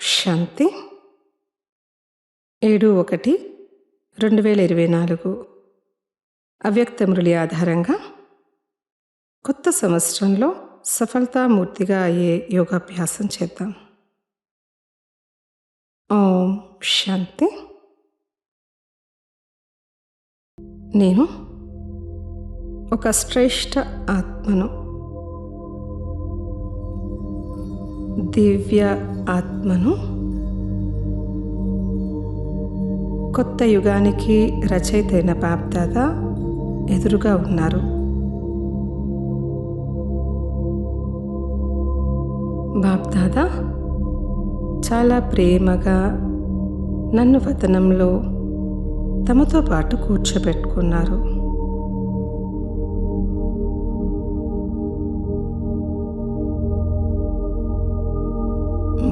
శాంతి. ఏడు ఒకటి రెండు వేల ఇరవై నాలుగు. అవ్యక్త మురళి ఆధారంగా కొత్త సంవత్సరంలో సఫలతామూర్తిగా అయ్యే యోగాభ్యాసం చేద్దాం. ఓం శాంతి. నేను ఒక శ్రేష్ఠ ఆత్మను దివ్య ఆత్మను కొత్త యుగానికి రచయిత అయిన బాప్దాద ఎదురుగా ఉన్నారు. బాప్దాద చాలా ప్రేమగా నన్ను వతనంలో తమతో పాటు కూర్చోబెట్టుకున్నారు.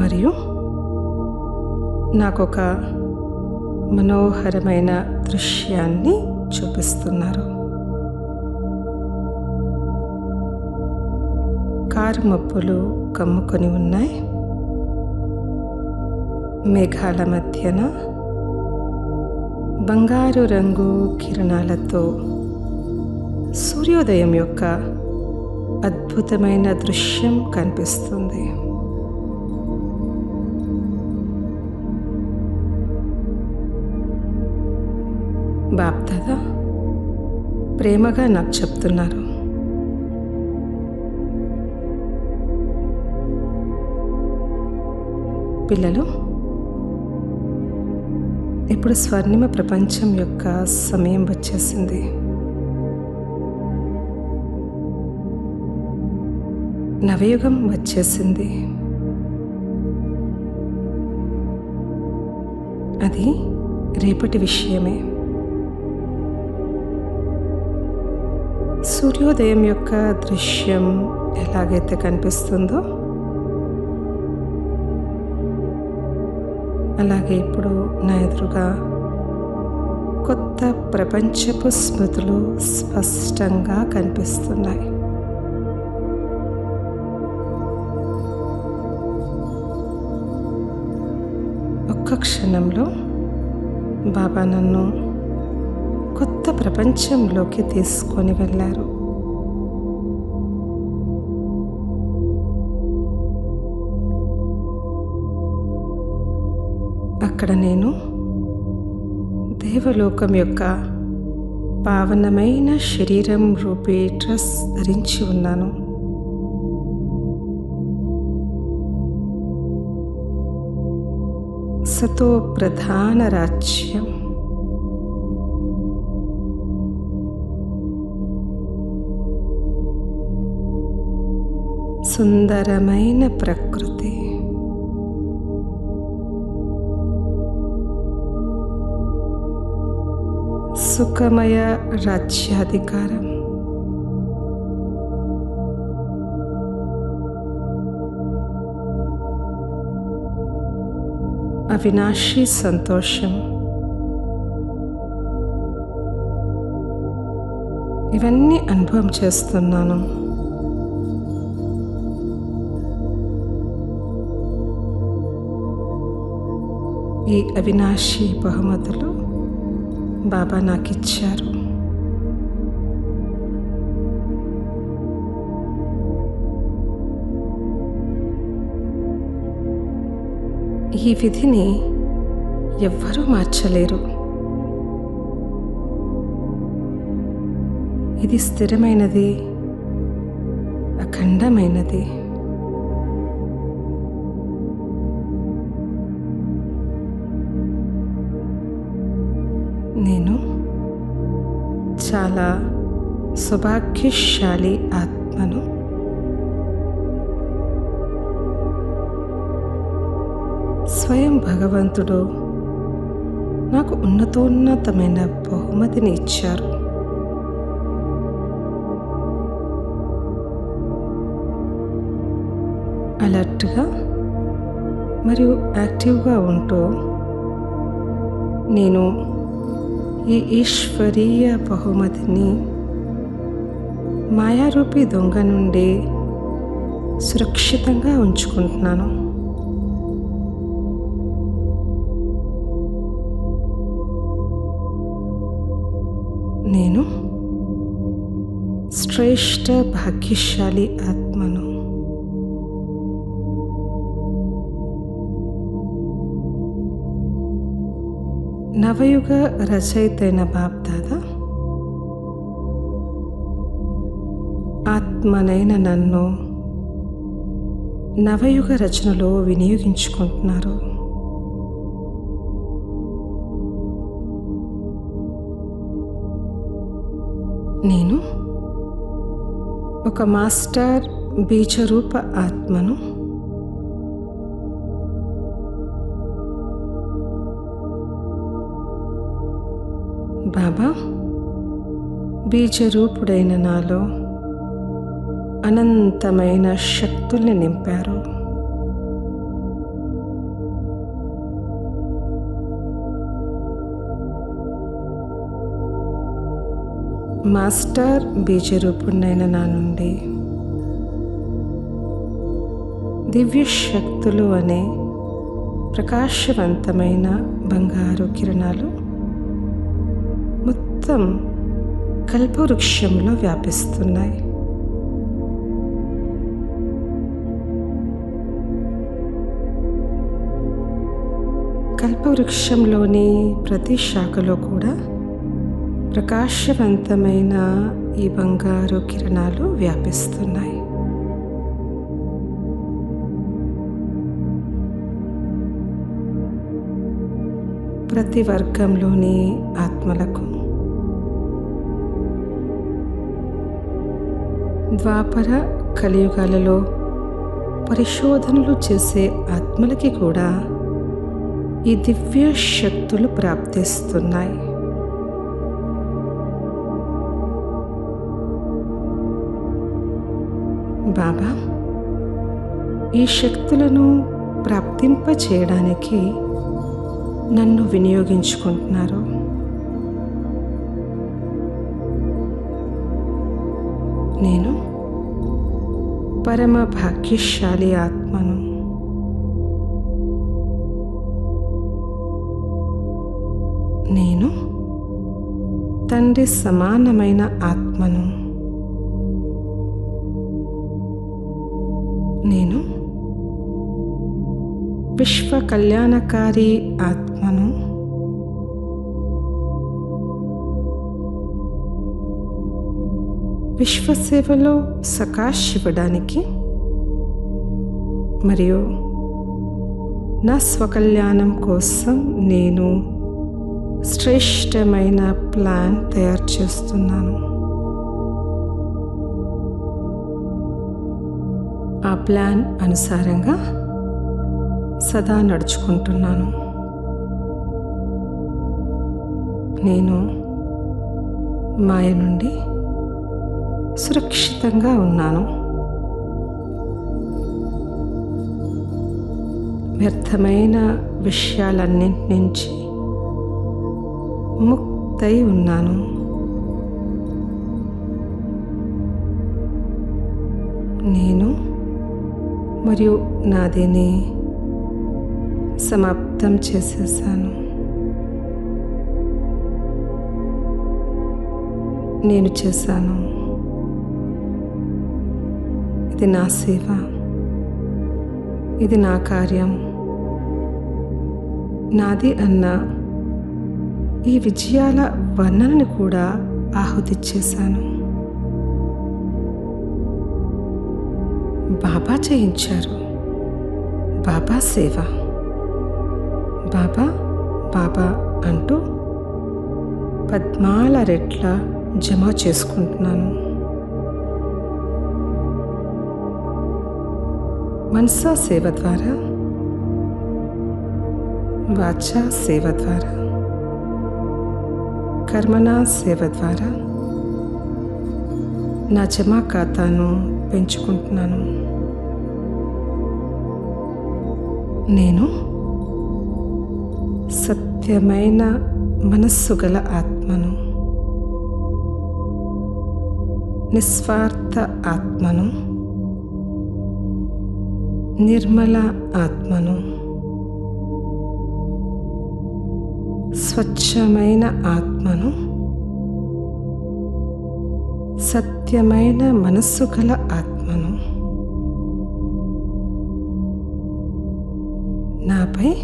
మరియు నాకొక మనోహరమైన దృశ్యాన్ని చూపిస్తున్నారు. కారు మబ్బులు కమ్ముకొని ఉన్నాయి. మేఘాల మధ్యన బంగారు రంగు కిరణాలతో సూర్యోదయం యొక్క అద్భుతమైన దృశ్యం కనిపిస్తుంది. బాప్దాదా ప్రేమగా నాకు చెప్తున్నారు. పిల్లలు ఇప్పుడు స్వర్ణిమ ప్రపంచం యొక్క సమయం వచ్చేసింది. నవయుగం వచ్చేసింది. అది రేపటి విషయమే. సూర్యోదయం యొక్క దృశ్యం ఎలాగైతే కనిపిస్తుందో అలాగే ఇప్పుడు నా ఎదురుగా కొత్త ప్రపంచపు స్మృతులు స్పష్టంగా కనిపిస్తున్నాయి. ఒక్క క్షణంలో బాబా నన్ను కొత్త ప్రపంచంలోకి తీసుకొని వెళ్ళారు. అక్కడ నేను దేవలోకం యొక్క పావనమైన శరీరం రూపే డ్రెస్ ధరించి ఉన్నాను. సతో ప్రధాన రాజ్యం. సుందరమైన ప్రకృతి. సుఖమయ రాజ్యాధికారం. అవినాశి సంతోషం. ఇవన్నీ అనుభవం చేస్తున్నాను. ఈ అవినాశి బహుమతులు బాబా నాకు ఇచ్చారు ఈ విధిని ఎవ్వరూ మార్చలేరు. ఇది స్థిరమైనది అఖండమైనది. చాలా సౌభాగ్యశాలి ఆత్మను. స్వయం భగవంతుడు నాకు ఉన్నతోన్నతమైన బహుమతిని ఇచ్చారు. అలర్ట్గా మరియు యాక్టివ్గా ఉంటూ నేను ఈ ఈశ్వరీయ బహుమతిని మాయారూపి దొంగ నుండి సురక్షితంగా ఉంచుకుంటున్నాను నేను శ్రేష్ట భాగ్యశాలి ఆత్మ నవయుగ రచయితైన బాబ్దాదా ఆత్మనైన నన్ను నవయుగ రచనలో వినియోగించుకుంటున్నారు. నేను ఒక మాస్టర్ బీజరూప ఆత్మను బాబా బీజరూపుడైన నాలో అనంతమైన శక్తుల్ని నింపారు. మాస్టర్ బీజరూపుడైన నా నుండి దివ్య శక్తులు అనే ప్రకాశవంతమైన బంగారు కిరణాలు మొత్తం కల్పవృక్షంలో వ్యాపిస్తున్నాయి. కల్పవృక్షంలోని ప్రతి శాఖలో కూడా ప్రకాశవంతమైన ఈ బంగారు కిరణాలు వ్యాపిస్తున్నాయి. ప్రతి వర్గంలోని ఆత్మలకు ద్వాపర కలియుగాలలో పరిశోధనలు చేసే ఆత్మలకి కూడా ఈ దివ్య శక్తులు ప్రాప్తిస్తున్నాయి. బాబా ఈ శక్తులను ప్రాప్తింప చేయడానికి నన్ను వినియోగించుకుంటున్నారు. నేను పరమ భాగ్యశాలి ఆత్మను నేను తండ్రి సమానమైన ఆత్మను నేను విశ్వ కళ్యాణకారి ఆత్మను విశ్వసేవలో సకాష్ ఇవ్వడానికి మరియు నా స్వకల్యాణం కోసం నేను శ్రేష్టమైన ప్లాన్ తయారు చేస్తున్నాను. ఆ ప్లాన్ అనుసారంగా సదా నడుచుకుంటున్నాను. నేను మాయ నుండి సురక్షితంగా ఉన్నాను. వ్యర్థమైన విషయాలన్నింటి నుంచి ముక్తై ఉన్నాను. నేను మరియు నాదిని సమాప్తం చేసేసాను. నేను చేశాను. ఇది నా సేవ. ఇది నా కార్యం. నాది అన్న ఈ విజయాల వర్ణనని కూడా ఆహుతిచ్చేశాను. బాబా చేయించారు. బాబా సేవ. బాబా బాబా అంటూ పద్మాల రెట్ల జమ చేసుకుంటున్నాను. మనసా సేవ ద్వారా వాచా సేవ ద్వారా కర్మనా సేవ ద్వారా నా జమా ఖాతాను పెంచుకుంటున్నాను నేను సత్యమైన మనస్సు గల ఆత్మను నిస్వార్థ ఆత్మను నిర్మల ఆత్మను. స్వచ్ఛమైన ఆత్మను. సత్యమైన మనస్సు గల ఆత్మను. నాపై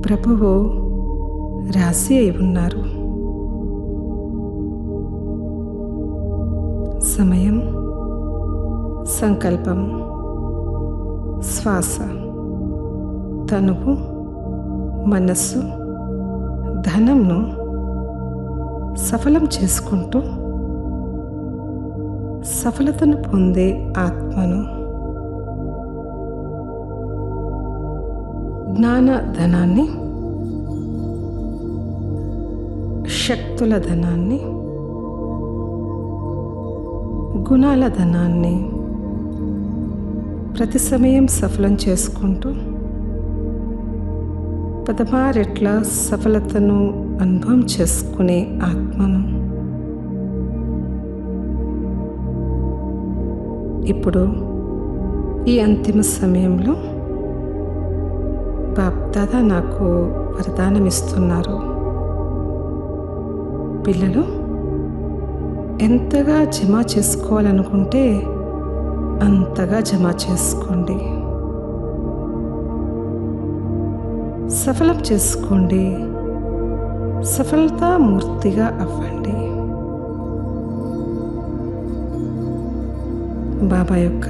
ప్రభువు రాసి అయి ఉన్నారు. సమయం సంకల్పం. శ్వాస తనువు మనస్సు ధనంను సఫలం చేసుకుంటూ సఫలతను పొందే ఆత్మను జ్ఞాన ధనాన్ని శక్తుల ధనాన్ని గుణాల ధనాన్ని ప్రతి సమయం సఫలం చేసుకుంటూ పదమారెట్ల సఫలతను అనుభవం చేసుకునే ఆత్మను ఇప్పుడు ఈ అంతిమ సమయంలో బాప్దాదా నాకు వరదానం ఇస్తున్నారు పిల్లలు ఎంతగా జమ చేసుకోవాలనుకుంటే అంతగా జమ చేసుకోండి. సఫలం చేసుకోండి. సఫలతామూర్తిగా అవ్వండి. బాబా యొక్క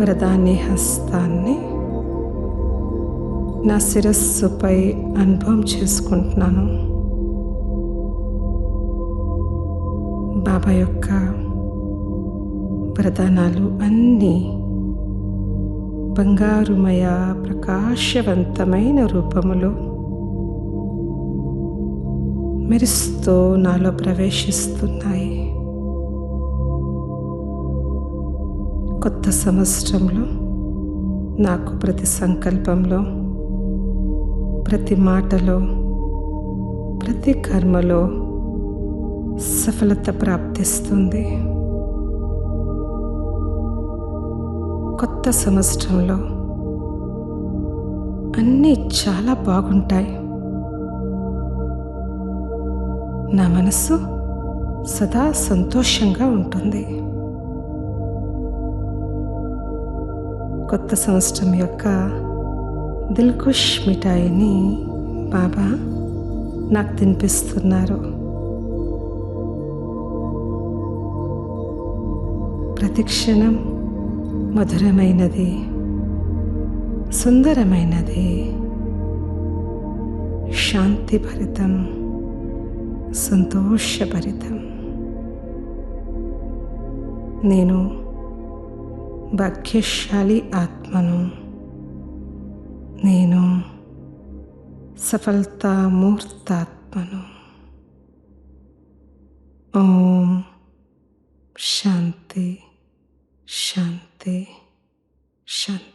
వరదాన్ని హస్తాన్ని నా శిరస్సుపై అనుభవం చేసుకుంటున్నాను. బాబా యొక్క వరదానాలు అన్నీ బంగారుమయ ప్రకాశవంతమైన రూపములో మెరుస్తూ నాలో ప్రవేశిస్తున్నాయి. కొత్త సంవత్సరంలో నాకు ప్రతి సంకల్పంలో ప్రతి మాటలో ప్రతి కర్మలో సఫలత ప్రాప్తిస్తుంది. కొత్త సంవత్సరంలో. అన్నీ చాలా బాగుంటాయి. నా మనసు సదా సంతోషంగా ఉంటుంది. కొత్త సంవత్సరం యొక్క దిల్కుష్ మిఠాయిని బాబా నాకు తినిపిస్తున్నారు. ప్రతిక్షణం మధురమైనది సుందరమైనది శాంతిభరితం సంతోషభరితం. నేను భాగ్యశాలి ఆత్మను నేను సఫలతామూర్తాత్మను. ఓం శాంతి శాంతి. They Shanti.